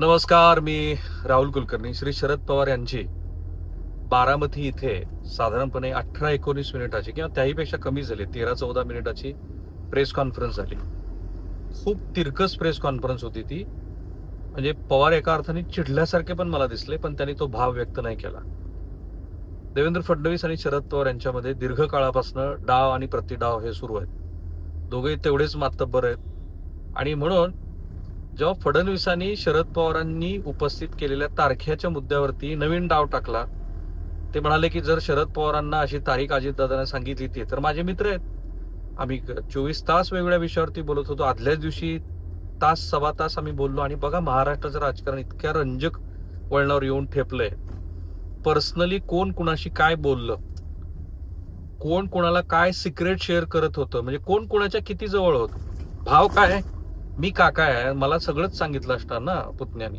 नमस्कार मी राहुल कुलकर्णी. श्री शरद पवार यांची बारामती इथे साधारणपणे अठरा एकोणीस मिनिटाची किंवा त्याहीपेक्षा कमी झाली तेरा चौदा मिनिटाची प्रेस कॉन्फरन्स झाली. खूप तिरकस प्रेस कॉन्फरन्स होती ती. म्हणजे पवार एका अर्थाने चिडल्यासारखे पण मला दिसले पण त्यांनी तो भाव व्यक्त नाही केला. देवेंद्र फडणवीस आणि शरद पवार यांच्यामध्ये दीर्घकाळापासून डाव आणि प्रतिडाव हे सुरू आहेत. दोघे तेवढेच मातब्बर आहेत. आणि म्हणून जेव्हा फडणवीसांनी शरद पवारांनी उपस्थित केलेल्या तारखेच्या मुद्द्यावरती नवीन डाव टाकला ते म्हणाले की जर शरद पवारांना अशी तारीख अजितदादांना सांगितली ती तर माझे मित्र आहेत. आम्ही चोवीस तास वेगवेगळ्या विषयावरती बोलत होतो. आदल्याच दिवशी तास सव्वा तास आम्ही बोललो आणि बघा महाराष्ट्राचं राजकारण इतक्या रंजक वळणावर येऊन ठेपलंय. पर्सनली कोण कुणाशी काय बोललं? कोण कोणाला काय सिक्रेट शेअर करत होतं? म्हणजे कोण कोणाच्या किती जवळ होत? भाव काय? मी काका आहे मला सगळंच सांगितलं असणार ना पुतण्याने.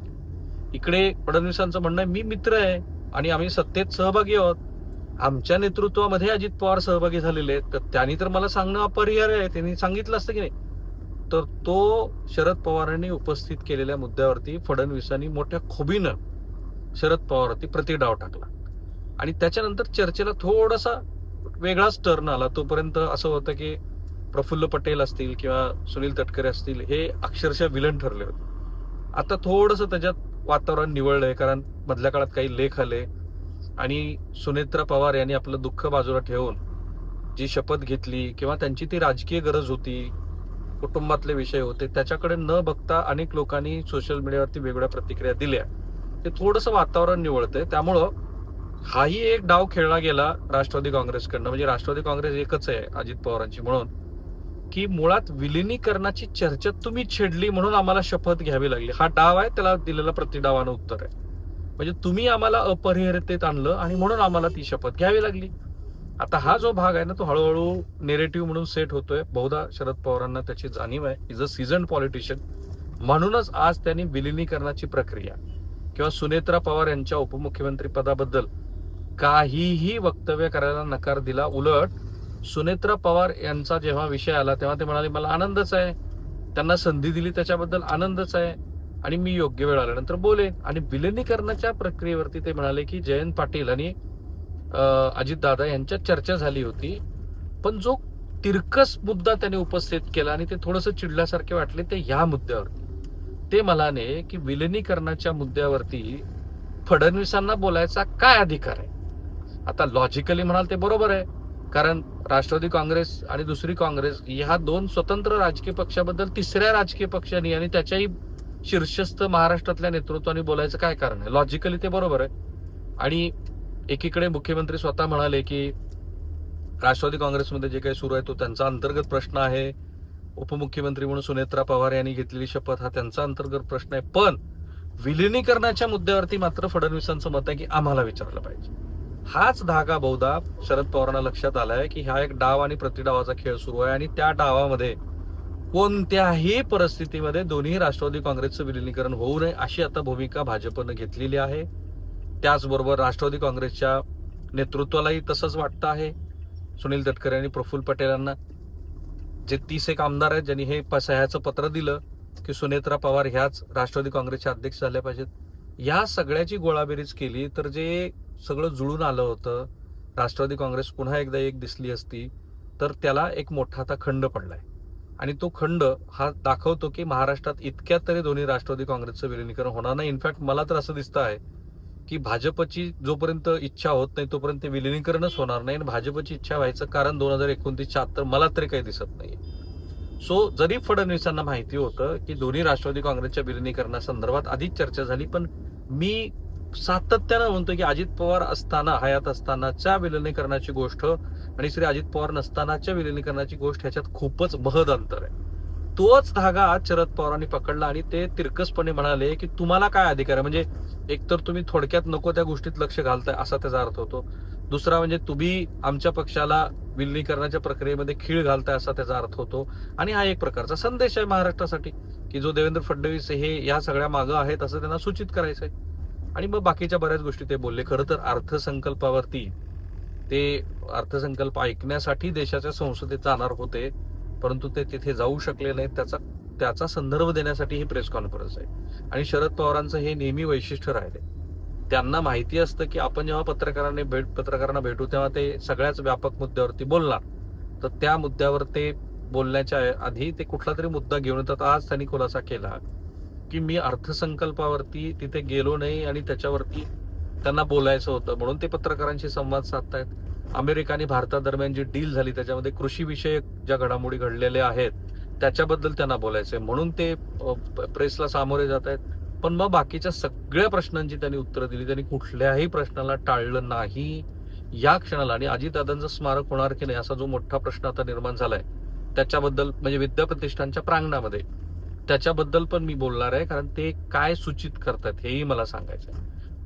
इकडे फडणवीसांचं म्हणणं आहे मी मित्र आहे आणि आम्ही सत्तेत सहभागी आहोत. आमच्या नेतृत्वामध्ये अजित पवार सहभागी झालेले आहेत तर त्यांनी तर मला सांगणं अपरिहार्य आहे त्यांनी सांगितलं असतं की नाही? तर तो शरद पवारांनी उपस्थित केलेल्या मुद्द्यावरती फडणवीसांनी मोठ्या खोबीनं शरद पवारवरती प्रतिडाव टाकला. आणि त्याच्यानंतर चर्चेला थोडासा वेगळाच टर्न आला. तोपर्यंत असं होतं की प्रफुल्ल पटेल असतील किंवा सुनील तटकरे असतील हे अक्षरशः विलन ठरले होते. आता थोडंसं त्याच्यात वातावरण निवळलंय कारण मधल्या काळात काही लेख आले. आणि सुनेत्रा पवार यांनी आपलं दुःख बाजूला ठेवून जी शपथ घेतली किंवा त्यांची ती राजकीय गरज होती कुटुंबातले विषय होते त्याच्याकडे न बघता अनेक लोकांनी सोशल मीडियावरती वेगवेगळ्या प्रतिक्रिया दिल्या. ते थोडंसं वातावरण निवळतंय. त्यामुळं हाही एक डाव खेळला गेला राष्ट्रवादी काँग्रेसकडनं. म्हणजे राष्ट्रवादी काँग्रेस एकच आहे अजित पवारांची. म्हणून की मुळात विलिनीकरणाची चर्चा तुम्ही छेडली म्हणून आम्हाला शपथ घ्यावी लागली. हा डाव आहे त्याला दिलेलं प्रतिडावानं उत्तर आहे. म्हणजे तुम्ही आम्हाला अपरिहरतेत आणलं आणि म्हणून आम्हाला ती शपथ घ्यावी लागली. आता हा जो भाग आहे ना तो हळूहळू नेरेटिव्ह म्हणून सेट होतोय. बहुधा शरद पवारांना त्याची जाणीव आहे. इज अ सीझन पॉलिटिशियन म्हणूनच आज त्यांनी विलिनीकरणाची प्रक्रिया किंवा सुनेत्रा पवार यांच्या उपमुख्यमंत्री पदाबद्दल काहीही वक्तव्य करायला नकार दिला. उलट सुनेत्रा पवार यांचा जेव्हा विषय आला तेव्हा ते म्हणाले मला आनंदच आहे. त्यांना संधी दिली त्याच्याबद्दल आनंदच आहे. आणि मी योग्य वेळ आल्यानंतर बोलेन आणि विलिनीकरणाच्या प्रक्रियेवरती ते म्हणाले की जयंत पाटील आणि अजितदादा यांच्यात चर्चा झाली होती. पण जो तिरकस मुद्दा त्यांनी उपस्थित केला आणि ते थोडंसं चिडल्यासारखे वाटले ते ह्या मुद्द्यावर. ते म्हणाले की विलिनीकरणाच्या मुद्द्यावरती फडणवीसांना बोलायचा काय अधिकार आहे? आता लॉजिकली म्हणाल ते बरोबर आहे. कारण राष्ट्रवादी काँग्रेस आणि दुसरी काँग्रेस ह्या दोन स्वतंत्र राजकीय पक्षाबद्दल तिसऱ्या राजकीय पक्षांनी आणि त्याच्याही शीर्षस्थ महाराष्ट्रातल्या नेतृत्वाने बोलायचं काय कारण आहे? लॉजिकली ते बरोबर आहे. आणि एकीकडे मुख्यमंत्री स्वतः म्हणाले की राष्ट्रवादी काँग्रेसमध्ये जे काही सुरू आहे तो त्यांचा अंतर्गत प्रश्न आहे. उपमुख्यमंत्री म्हणून सुनेत्रा पवार यांनी घेतलेली शपथ हा त्यांचा अंतर्गत प्रश्न आहे. पण विलिनीकरणाच्या मुद्द्यावरती मात्र फडणवीसांचं मत आहे की आम्हाला विचारलं पाहिजे. हाच धागा बहुधा शरद पवारांना लक्षात आलाय की हा एक डाव आणि प्रतिडावाचा खेळ सुरू आहे आणि त्या डावामध्ये कोणत्याही परिस्थितीमध्ये दोन्ही राष्ट्रवादी काँग्रेसचं विलिनीकरण होऊ नये अशी आता भूमिका भाजपनं घेतलेली आहे. त्याचबरोबर राष्ट्रवादी काँग्रेसच्या नेतृत्वालाही तसंच वाटतं आहे. सुनील तटकरे आणि प्रफुल्ल पटेलांना जे तीस एक आमदार आहेत ज्यांनी हे सह्याचं पत्र दिलं की सुनेत्रा पवार ह्याच राष्ट्रवादी काँग्रेसचे अध्यक्ष झाले पाहिजेत. या सगळ्याची गोळाबेरीज केली तर जे सगळं जुळून आलं होतं. राष्ट्रवादी काँग्रेस पुन्हा एकदा एक दिसली असती तर त्याला एक मोठा आता खंड पडलाय. आणि तो खंड हा दाखवतो की महाराष्ट्रात इतक्यात तरी दोन्ही राष्ट्रवादी काँग्रेसचं विलिनीकरण होणार नाही. इनफॅक्ट मला तर असं दिसतं आहे की भाजपची जोपर्यंत इच्छा होत नाही तोपर्यंत ते विलिनीकरणच होणार नाही. आणि भाजपची इच्छा व्हायचं कारण दोन हजार एकोणतीसच्या शहात्तर तर मला तरी काही दिसत नाही सो जरी फडणवीसांना माहिती होतं की दोन्ही राष्ट्रवादी काँग्रेसच्या विलिनीकरणासंदर्भात आधीच चर्चा झाली पण मी सातत्यानं म्हणतो की अजित पवार असताना हयात असतानाच्या विलिनीकरणाची गोष्ट आणि श्री अजित पवार नसतानाच्या विलिनीकरणाची गोष्ट ह्याच्यात खूपच महद अंतर आहे. तोच धागा आज शरद पवारांनी पकडला आणि ते तिरकसपणे म्हणाले की तुम्हाला काय अधिकार आहे? म्हणजे एकतर तुम्ही थोडक्यात नको त्या गोष्टीत लक्ष घालताय असा त्याचा अर्थ होतो. दुसरा म्हणजे तुम्ही आमच्या पक्षाला विलिनीकरणाच्या प्रक्रियेमध्ये खीळ घालताय असा त्याचा अर्थ होतो. आणि हा एक प्रकारचा संदेश आहे महाराष्ट्रासाठी की जो देवेंद्र फडणवीस हे या सगळ्या मागं आहेत असं त्यांना सूचित करायचं आहे आणि मग बाकीच्या बऱ्याच गोष्टी ते बोलले. खरं तर अर्थसंकल्पावरती ते अर्थसंकल्प ऐकण्यासाठी देशाच्या संसदेत जाणार होते परंतु ते तिथे जाऊ शकले नाहीत. त्याचा त्याचा संदर्भ देण्यासाठी ही प्रेस कॉन्फरन्स आहे. आणि शरद पवारांचं हे नेहमी वैशिष्ट्य राहिले. त्यांना माहिती असतं की आपण जेव्हा पत्रकारांनी भेट पत्रकारांना भेटू तेव्हा ते सगळ्याच व्यापक मुद्द्यावरती बोलणार. तर त्या मुद्द्यावर ते बोलण्याच्या आधी ते कुठला तरी मुद्दा घेऊन येतात. आज त्यांनी खुलासा केला. की मी अर्थसंकल्पावरती तिथे गेलो नाही आणि त्याच्यावरती त्यांना बोलायचं होतं. म्हणून ते पत्रकारांशी संवाद साधतायत. अमेरिका आणि भारतादरम्यान जी डील झाली त्याच्यामध्ये कृषीविषयक ज्या घडामोडी घडलेल्या आहेत त्याच्याबद्दल त्यांना बोलायचंय. म्हणून ते प्रेसला सामोरे जात आहेत पण मग बाकीच्या सगळ्या प्रश्नांची त्यांनी उत्तरं दिली. त्यांनी कुठल्याही प्रश्नाला टाळलं नाही. या क्षणाला आणि अजितदादांचं स्मारक होणार की नाही असा जो मोठा प्रश्न आता निर्माण झालाय त्याच्याबद्दल म्हणजे विद्याप्रतिष्ठानच्या प्रांगणामध्ये त्याच्याबद्दल पण मी बोलणार आहे कारण ते काय सूचित करतात हेही मला सांगायचं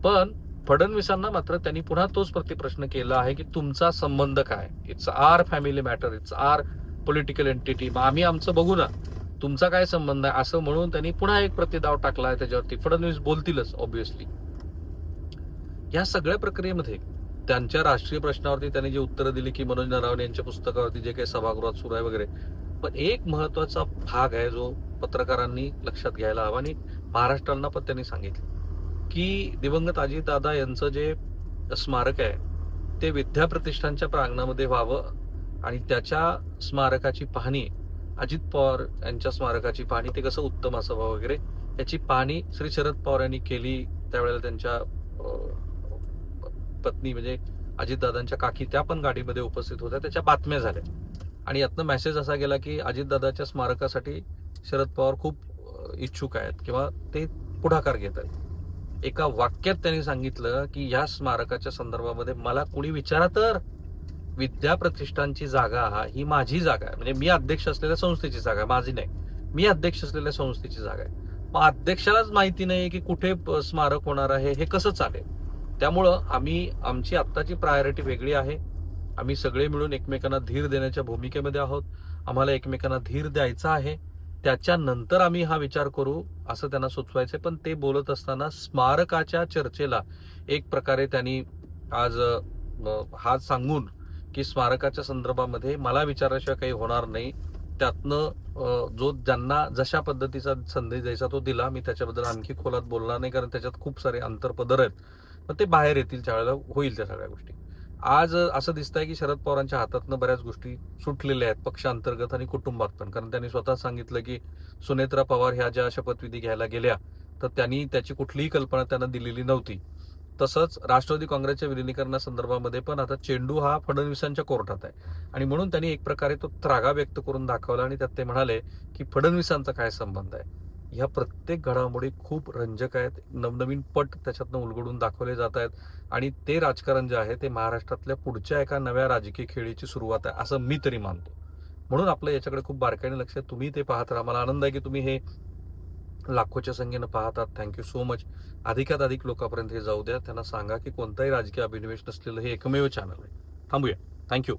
पण फडणवीसांना मात्र त्यांनी पुन्हा तोच प्रतिप्रश्न केला आहे की तुमचा संबंध काय? It's our family matter it's our political entity मग आम्ही आमचं बघू ना. तुमचा काय संबंध आहे? असं म्हणून त्यांनी पुन्हा एक प्रतिदाव टाकला आहे त्याच्यावरती. फडणवीस बोलतीलच ऑब्विसली या सगळ्या प्रक्रियेमध्ये त्यांच्या राष्ट्रीय प्रश्नावरती त्यांनी जी उत्तरं दिली की मनोज नरावणे यांच्या पुस्तकावरती जे काही सभागृहात सुरू आहे वगैरे पण एक महत्त्वाचा भाग आहे जो पत्रकारांनी लक्षात घ्यायला हवं आणि महाराष्ट्राला पण त्यांनी सांगितलं. की दिवंगत अजितदादा यांचं जे स्मारक आहे ते विद्याप्रतिष्ठानच्या प्रांगणामध्ये व्हावं आणि त्याच्या स्मारकाची पाहणी अजित पवार यांच्या स्मारकाची पाहणी ते कसं उत्तम असावं वगैरे याची पाहणी श्री शरद पवार यांनी केली त्यावेळेला त्यांच्या पत्नी म्हणजे अजितदादांच्या काकी त्या पण गाडीमध्ये उपस्थित होत्या त्याच्या बातम्या झाल्या. आणि यातनं मेसेज असा गेला की अजितदादाच्या स्मारकासाठी शरद पवार खूप इच्छुक आहेत किंवा ते पुढाकार घेत आहेत. एका वाक्यात त्यांनी सांगितलं की या स्मारकाच्या संदर्भामध्ये मला कुणी विचारा तर विद्या प्रतिष्ठानची जागा ही माझी जागा आहे. म्हणजे मी अध्यक्ष असलेल्या संस्थेची जागा आहे माझी नाही. मी अध्यक्ष असलेल्या संस्थेची जागा आहे. मग अध्यक्षालाच माहिती नाही की कुठे स्मारक होणार आहे हे कसं चालेल? त्यामुळं आम्ही आमची आत्ताची प्रायोरिटी वेगळी आहे. आम्ही सगळे मिळून एकमेकांना धीर देण्याच्या भूमिकेमध्ये आहोत. आम्हाला एकमेकांना धीर द्यायचा आहे. त्याच्यानंतर आम्ही हा विचार करू असं त्यांना सुचवायचं पण ते बोलत असताना स्मारकाच्या चर्चेला एक प्रकारे त्यांनी आज हात हा सांगून की स्मारकाच्या संदर्भामध्ये मला विचाराशिवाय काही होणार नाही. त्यातनं जो ज्यांना जशा पद्धतीचा संदेश द्यायचा तो दिला मी त्याच्याबद्दल आणखी खोलात बोलणार नाही कारण त्याच्यात खूप सारे अंतरपदर आहेत. मग ते बाहेर येतील त्यावेळेला होईल त्या सगळ्या गोष्टी. आज असं दिसतंय की शरद पवारांच्या हातातनं बऱ्याच गोष्टी सुटलेल्या आहेत पक्षांतर्गत आणि कुटुंबात पण. कारण त्यांनी स्वतः सांगितलं की सुनेत्रा पवार ह्या ज्या शपथविधी घ्यायला गेल्या तर त्यांनी त्याची कुठलीही कल्पना त्यांना दिलेली नव्हती. तसंच राष्ट्रवादी काँग्रेसच्या विलिनीकरणासंदर्भामध्ये पण आता चेंडू हा फडणवीसांच्या कोर्टात आहे. आणि म्हणून त्यांनी एक प्रकारे तो त्रागा व्यक्त करून दाखवला आणि त्यात ते म्हणाले की फडणवीसांचा काय संबंध आहे? ह्या प्रत्येक घडामोडी खूप रंजक आहेत. नवनवीन पट त्याच्यातनं उलगडून दाखवले जात आहेत. आणि ते राजकारण जे आहे ते महाराष्ट्रातल्या पुढच्या एका नव्या राजकीय खेळीची सुरुवात आहे असं मी तरी मानतो. म्हणून आपलं याच्याकडे खूप बारकाईने लक्ष आहे. तुम्ही ते पाहत राहा. मला आनंद आहे की तुम्ही हे लाखोच्या संख्येनं पाहतात थँक्यू सो मच अधिकात अधिक लोकांपर्यंत हे जाऊ द्या. त्यांना सांगा की कोणताही राजकीय अभिनिवेश नसलेलं हे एकमेव चॅनल आहे. थांबूया. थँक्यू